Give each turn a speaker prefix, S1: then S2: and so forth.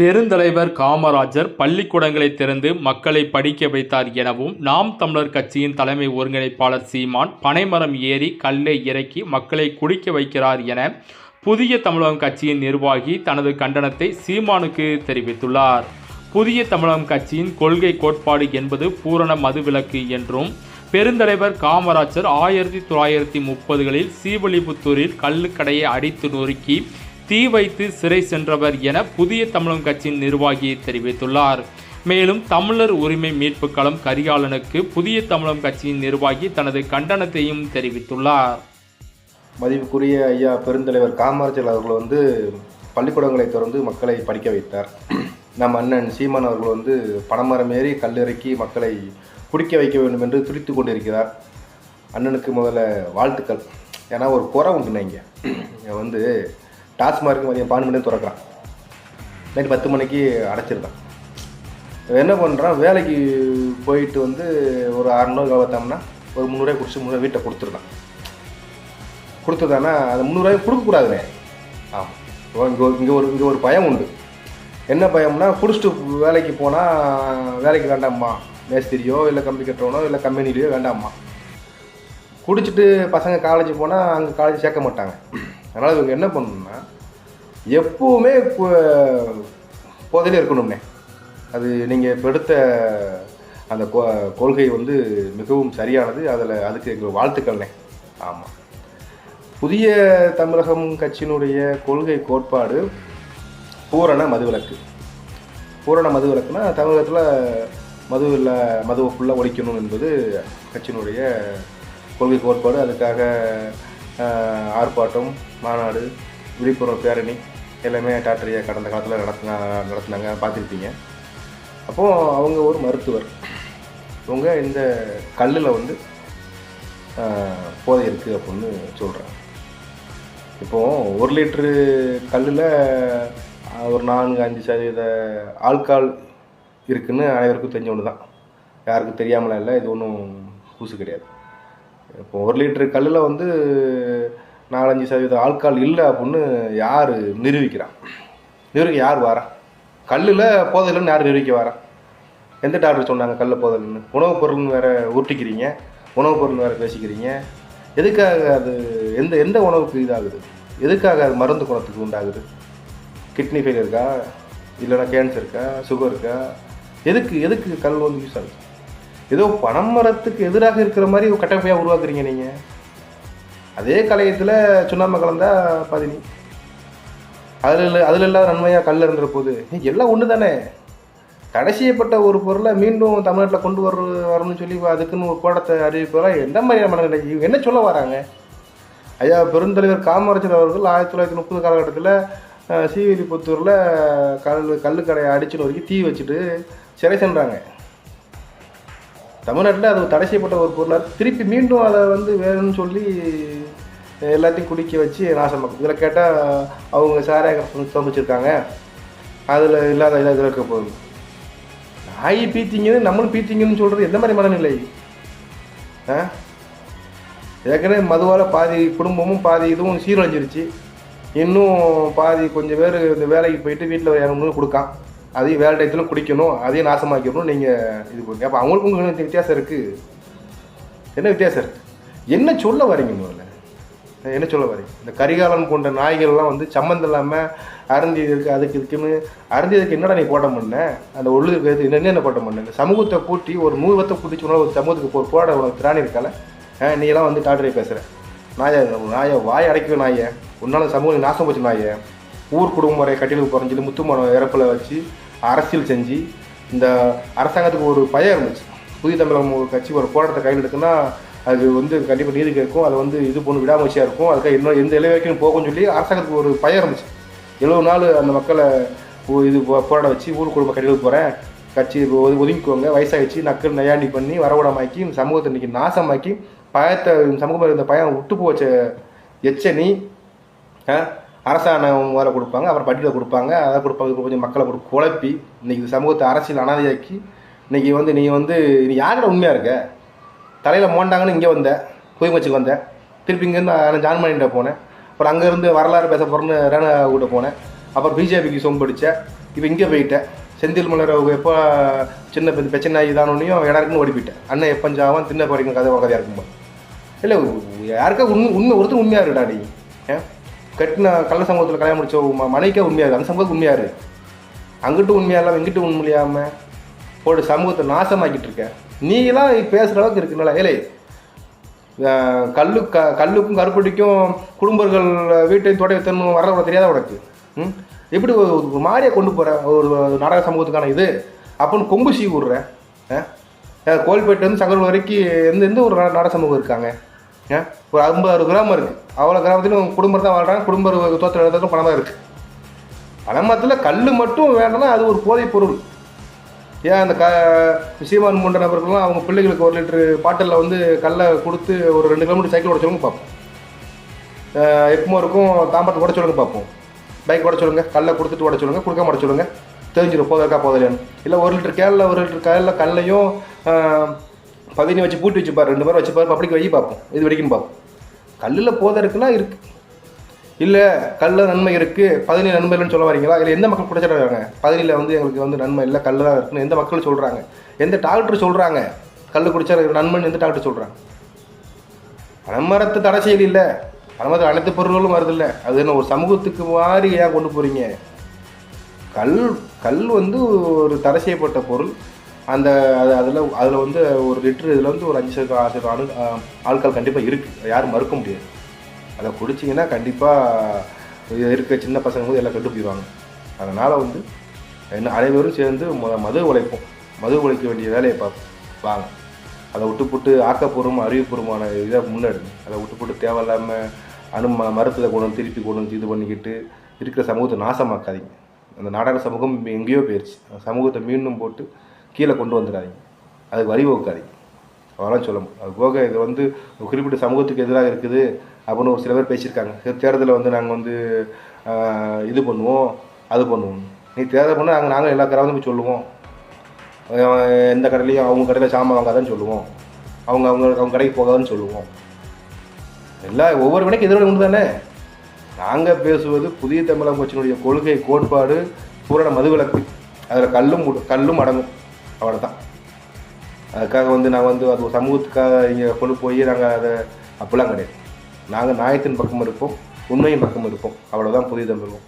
S1: பெருந்தலைவர் காமராஜர் பள்ளிக்கூடங்களை திறந்து மக்களை படிக்க வைத்தார் எனவும் நாம் தமிழர் கட்சியின் தலைமை ஒருங்கிணைப்பாளர் சீமான் பனைமரம் ஏறி கல்லை இறக்கி மக்களை குடிக்க வைக்கிறார் என புதிய தமிழகம் கட்சியின் நிர்வாகி தனது கண்டனத்தை சீமானுக்கு தெரிவித்துள்ளார். புதிய தமிழகம் கட்சியின் கொள்கை கோட்பாடு என்பது பூரண மதுவிலக்கு என்றும் பெருந்தலைவர் காமராஜர் ஆயிரத்தி தொள்ளாயிரத்தி முப்பதுகளில் சீவலிபுத்தூரில் கல்லுக்கடையை அடித்து நொறுக்கி தீ வைத்து சிறை சென்றவர் என புதிய தமிழகம் கட்சியின் நிர்வாகி தெரிவித்துள்ளார். மேலும் தமிழர் உரிமை மீட்பு களம் கரிகாலனுக்கு புதிய தமிழகம் கட்சியின் நிர்வாகி தனது கண்டனத்தையும் தெரிவித்துள்ளார்.
S2: மதிப்புக்குரிய ஐயா பெருந்தலைவர் காமராஜர் அவர்கள் வந்து பள்ளிக்கூடங்களை திறந்து மக்களை படிக்க வைத்தார். நம் அண்ணன் சீமான் அவர்கள் வந்து பணமரம் ஏறி கல்லிறக்கி மக்களை குடிக்க வைக்க வேண்டும் என்று துடித்து கொண்டிருக்கிறார். அண்ணனுக்கு முதல்ல வாழ்த்துக்கள். ஏன்னா ஒரு குறை உண்டுண்ணா இங்கே வந்து டாஸ்மார்க் மதியம் பன்னெண்டு மணி திறக்கிறான். நைட்டு பத்து மணிக்கு அடைச்சிருக்கான். இவன் என்ன பண்ணுறான் வேலைக்கு போயிட்டு வந்து ஒரு அறநூறு பார்த்தோம்னா ஒரு முந்நூறுவாய் குடிச்சு முந்நூறு வீட்டை கொடுத்துருக்கான் கொடுத்துருந்தானா அது முந்நூறுவாய் கொடுக்கக்கூடாதுனே. ஆமாம் இங்கே ஒரு இங்கே ஒரு இங்கே ஒரு பயம் உண்டு. என்ன பயம்னா குடிச்சிட்டு வேலைக்கு போனால் வேலைக்கு வேண்டாம்மா. மேஸ்திரியோ இல்லை கம்பி கட்டுறவனோ இல்லை கம்பெனிலையோ வேண்டாம்மா. குடிச்சிட்டு பசங்க காலேஜ் போனால் அங்கே காலேஜ் சேர்க்க மாட்டாங்க. அதனால் இவங்க என்ன பண்ணணும்னா எப்போவுமே போதையில் போதையில இருக்கணும்னே. அது நீங்கள் இப்போ எடுத்த அந்த கொ- கொள்கை வந்து மிகவும் சரியானது. அதில் அதுக்கு எங்கள் வாழ்த்துக்கள்னே. ஆமாம் புதிய தமிழகம் கட்சியினுடைய கொள்கை கோட்பாடு பூரண மதுவிலக்கு. பூரண மதுவிலக்குனா தமிழகத்தில் மது இல்லை மதுவை ஃபுல்லாக ஒழிக்கணும் என்பது கட்சியினுடைய கொள்கை கோட்பாடு. அதுக்காக ஆர்ப்பாட்டம் மாநாடு விழிப்புணர்வு பேரணி எல்லாமே டாக்டரியா கடந்த காலத்தில் நடத்தினா நடத்தினாங்க பார்த்துருப்பீங்க. அப்போது அவங்க ஒரு மருத்துவர். இவங்க இந்த கல்லில் வந்து போதை இருக்குது அப்படின்னு சொல்கிறாங்க இப்போது ஒரு லிட்ரு கல்லில் ஒரு நான்கு அஞ்சு சதவீத ஆல்கால் இருக்குதுன்னு அனைவருக்கும் தெரிஞ்ச ஒன்று தான் யாருக்கும் தெரியாமலாம் இல்லை இது ஒன்றும் புதுசு கிடையாது. இப்போ ஒரு லிட்டரு கல்லில் வந்து நாலஞ்சு சதவீத ஆட்கால் இல்லை அப்படின்னு யார் நிரூபிக்கிறான் நிரூபிக்க யார் வாரா? கல்லில் போதையில்லைன்னு யார் நிரூபிக்க வாரா? எந்த டாக்டர் சொன்னாங்க கல்ல போதல்னு உணவுப் பொருள்னு வேற உருட்டிக்கிறீங்க உணவுப் பொருள் வேற பேசிக்கிறீங்க. எதுக்காக அது எந்த எந்த உணவுக்கு இதாகுது? எதுக்காக அது மருந்து குணத்துக்கு உண்டாகுது? கிட்னி ஃபெயில் இருக்கா? இல்லைன்னா கேன்சர் இருக்கா? சுகர் இருக்கா? எதுக்கு எதுக்கு கல் வந்து யூஸ் ஆகுது? ஏதோ பனைமரத்துக்கு எதிராக இருக்கிற மாதிரி ஒரு கட்டமையாக உருவாக்குறீங்க நீங்கள் அதே கலையத்தில் சுண்ணாம்பு கலந்தா பதினி. அதில் அதில் இல்லாத நன்மையாக கல் இருந்துற போது எல்லாம் ஒன்று தானே. கடைசியப்பட்ட ஒரு பொருளை மீண்டும் தமிழ்நாட்டில் கொண்டு வர வரணும்னு சொல்லி அதுக்குன்னு ஒரு கோடத்தை அறிவிப்பெல்லாம் எந்த மாதிரியான மனநிலை? இவங்க என்ன சொல்ல வராங்க? ஐயா பெருந்தலைவர் காமராஜர் அவர்கள் ஆயிரத்தி தொள்ளாயிரத்தி முப்பது காலகட்டத்தில் சீவிலிபுத்தூரில் கல் கல்லுக்கடையை அடிச்சு நொறுக்கி தீ வச்சுட்டு சிறை சென்றாங்க. தமிழ்நாட்டில் அது தடை செய்யப்பட்ட ஒரு பொருளாக திருப்பி மீண்டும் அதை வந்து வேணும்னு சொல்லி எல்லாத்தையும் குடிக்க வச்சு நாசமாக்கும் இதில் கேட்டால் அவங்க சாராய சமைச்சிருக்காங்க அதில் இல்லாத இதாக இதில் இருக்க போகுது. நாய் பீத்திங்கன்னு நம்மளும் பீத்திங்கன்னு சொல்கிறது எந்த மாதிரி மனநிலை? ஆ? ஏற்கனவே மதுவால் பாதி குடும்பமும் பாதி இதுவும் சீரழிஞ்சிருச்சு. இன்னும் பாதி கொஞ்சம் பேர் இந்த வேலைக்கு போயிட்டு வீட்டில் இரநூறு கொடுக்கான். அதையும் வேலை டயத்தில் குடிக்கணும் அதையும் நாசமாக்கணும் நீங்கள் இது பண்ணுங்க. அப்போ அவங்களுக்கும் உங்களுக்கு வித்தியாசம் இருக்குது என்ன வித்தியாசம் இருக்குது என்ன சொல்ல வரீங்க முதல்ல? என்ன சொல்ல வரீங்க? இந்த கரிகாலன் போன்ற நாய்கள்லாம் வந்து சம்மந்தம் இல்லாமல் அருந்தியதற்கு அதுக்கு இதுக்குன்னு. அருந்தியதுக்கு என்னடா நீ போட்ட பண்ண அந்த உள்ளுக்கு என்னென்ன என்ன என்ன போட்ட பண்ண இந்த சமூகத்தை கூட்டி ஒரு நூறுவத்தை கூட்டி கூட்டிச்சு ஒரு சமூகத்துக்கு ஒரு போட உனக்கு திராணி இருக்கால? நீ எல்லாம் வந்து டாக்டரை பேசுகிற நாயை நாயை வாய் அடைக்கவே நாயை. உன்னால சமூகம் நாசம் போச்சு நாயை. ஊர் குடும்ப முறை கட்டிலுக்கு குறைஞ்சிட்டு முத்துமரம் இறப்பில் வச்சு அரசியல் செஞ்சு இந்த அரசாங்கத்துக்கு ஒரு பயம் இருந்துச்சு. புதிய தமிழகம் கட்சி ஒரு போராட்டத்தை கையில் எடுக்குன்னா அது வந்து கண்டிப்பாக நீதி கேட்கும் அது வந்து இது பொண்ணு விடாமச்சியாக இருக்கும் அதுக்காக இன்னும் எந்த இலை வரைக்கும் போகும்னு சொல்லி அரசாங்கத்துக்கு ஒரு பயம் இருந்துச்சு. எழுபது நாள் அந்த மக்களை இது போராட வச்சு ஊர் குடும்ப கட்டிலுக்கு போகிறேன் கட்சி ஒது- ஒதுங்கிக்குவாங்க வயசாகிடுச்சு நக்கல் நையாண்டி பண்ணி வரவிடமாக்கி சமூகத்தை இன்றைக்கி நாசமாக்கி பயத்தை இந்த சமூகம் இருந்த பயம் விட்டு போச்ச எச்சனி ஆ, அரசாங்கம் வேலை கொடுப்பாங்க அப்புறம் பட்டியலை கொடுப்பாங்க அதை கொடுப்பாங்க கொஞ்சம் மக்களை கொடு குழப்பி இன்னைக்கு சமூகத்தை அரசியல் அனாதையாக்கி இன்னைக்கு வந்து நீ வந்து நீ யாரோட உண்மையாக இருக்க? தலையில் மோண்டாங்கன்னு இங்கே வந்தேன் புதுமச்சுக்கு வந்தேன் திருப்பி இங்கேருந்து நான் ஜான் பண்ணிகிட்ட போனேன். அப்புறம் அங்கேருந்து வரலாறு பேச போகிறேன்னு ரேனா கூட போனேன். அப்புறம் பிஜேபிக்கு சொம்படிச்ச இப்போ இங்கே போயிட்டேன். செந்தில் மலர் எப்போ சின்ன பிரச்சனை இதானோனையும் தானோனையும் இடம் ஓடி போயிட்டேன் அண்ணன் எப்பஞ்சாவும் தின்ன குறைக்கும் கதை கதையாக இருக்கும்போது. இல்லை யாருக்கா உண்மை உண்மை ஒருத்தர் உண்மையாக இருக்கடா நீ? ஏன்? கட்டின கள்ள சமூகத்தில் கல்யாணம் முடிச்ச மனைக்கே மனைவிக்கே உண்மையாக அந்த சமூகத்துக்கு உண்மையாரு. அங்கிட்டும் உண்மையாக இல்லாமல் இங்கிட்டும் உண்மையாம போட்டு சமூகத்தை நாசமாக்கிட்டு இருக்க நீலாம் பேசுகிற அளவுக்கு இருக்குனால ஏலே கல்லு க கல்லுக்கும் கருப்பட்டிக்கும் குடும்பங்கள் வீட்டையும் தோட்டை வித்தனும் வர தெரியாத உனக்கு? ம்? எப்படி ஒரு மாதிரியை கொண்டு போகிற ஒரு நாடக சமூகத்துக்கான இது? அப்படின்னு கொம்பு சீ விட்ற. கோல்பேட்டிலேருந்து சங்கர் வரைக்கும் எந்த எந்த ஒரு நாடக சமூகம் இருக்காங்க? ஏன் ஒரு ஐம்பது அறுபது கிராமம் இருக்குது அவ்வளோ கிராமத்துலையும் குடும்பம் தான் வாழ்கிறாங்க குடும்ப தோற்ற எழுதுறதும் பணம் தான் இருக்குது பணமரத்தில் கல் மட்டும் வேணும்னா அது ஒரு போதைப் பொருள். ஏன் அந்த க சீமான் போன்ற நபர்கள்லாம் அவங்க பிள்ளைகளுக்கு ஒரு லிட்டரு பாட்டிலில் வந்து கல்லை கொடுத்து ஒரு ரெண்டு கிலோமீட்டர் சைக்கிள் ஓட சொல்லுங்க பார்ப்போம் எக்மோருக்கும் இருக்கும் ஓட சொல்லுங்க பார்ப்போம் பைக் ஓட சொல்லுங்க கல்லை கொடுத்துட்டு ஓட சொல்லுங்க கொடுக்காம மாட்ட சொல்லுங்க தெரிஞ்சிடும் போதற்கா போதலையான்னு இல்லை ஒரு லிட்டர் கேரளில் ஒரு லிட்டர் கேரளில் கல்லையும் பதினி வச்சு பூட்டி வச்சுப்பார் ரெண்டு பேரும் வச்சுப்பார் பப்ளிக் வை பார்ப்போம். இது வரைக்கும் பார்ப்போம். கல்லில் போதற்குலாம் இருக்குது இல்லை கல்லில் நன்மை இருக்குது பதினி நன்மை இல்லைன்னு சொல்ல வரீங்களா? இல்லை எந்த மக்கள் குடிச்சிடுறாங்க பதினியில் வந்து எங்களுக்கு வந்து நன்மை இல்லை கல் தான் இருக்குன்னு எந்த மக்கள் சொல்கிறாங்க எந்த டாக்டர் சொல்கிறாங்க கல் குடிச்சா நன்மைன்னு எந்த டாக்டர் சொல்கிறாங்க பனைமரத்து தடை செயல் இல்லை. பனைமரத்து அனைத்து பொருள்களும் வருது இல்லை. அது என்ன ஒரு சமூகத்துக்கு மாதிரி ஏன் கொண்டு போகிறீங்க கல் கல் வந்து ஒரு தடை செய்யப்பட்ட பொருள். அந்த அது அதில் அதில் வந்து ஒரு லிட்டர் இதில் வந்து ஒரு அஞ்சு சதவீதம் ஆறு சதவீதம் அணு ஆட்கள் கண்டிப்பாக இருக்குது யாரும் மறுக்க முடியாது. அதை குடிச்சிங்கன்னா கண்டிப்பாக இருக்க சின்ன பசங்க வந்து எல்லாம் கெட்டு போயிடுவாங்க அதனால் வந்து என்ன அனைவரும் சேர்ந்து மொ மது உழைப்போம். மது உழைக்க வேண்டிய வேலையை பார்ப்போம் வாங்க. அதை விட்டுப்புட்டு ஆக்கப்பூர்வம் அறிவுபூர்வமான இதை முன்னெடுங்க. அதை விட்டுப்புட்டு தேவையில்லாமல் அனு ம- மருத்துவத்தை கொண்டு வந்து திருப்பி கொண்டு வந்து இது பண்ணிக்கிட்டு இருக்கிற சமூகத்தை நாசமாக்காதீங்க. அந்த நாடக சமூகம் எங்கேயோ போயிடுச்சு அந்த சமூகத்தை மீண்டும் போட்டு கீழே கொண்டு வந்துடாதீங்க. அதுக்கு வழி வகுக்காதீங்க. அவெல்லாம் சொல்ல அது போக இது வந்து குறிப்பிட்ட சமூகத்துக்கு எதிராக இருக்குது அப்படின்னு ஒரு சில பேர் பேசியிருக்காங்க. தேர்தலில் வந்து நாங்கள் வந்து இது பண்ணுவோம் அது பண்ணுவோம். நீ தேர்தல் பண்ணால் நாங்கள் நாங்கள் எல்லா கிராமத்தும் சொல்லுவோம். எந்த கடையிலையும் அவங்க கடையில் சாமான் வாங்காதான்னு சொல்லுவோம். அவங்க அவங்க அவங்க கடைக்கு போகாதுன்னு சொல்லுவோம். எல்லா ஒவ்வொரு வினைக்கும் எதிராக உண்டு தானே நாங்கள் பேசுவது புதிய தமிழகம் கட்சியினுடைய கொள்கை கோட்பாடு பூரண மதுவிலக்கு. அதில் கல்லும் கல்லும் அடங்கும். அவ்வளோதான் அதுக்காக வந்து நான் வந்து அது சமூகத்துக்காக இங்கே கொண்டு போய் நாங்கள் அதை அப்படிலாம் கிடையாது. நாங்கள் நியாயத்தின் பக்கம் இருப்போம் உண்மையின் பக்கம் இருப்போம். அவ்வளோதான் புதிய தமிழகம்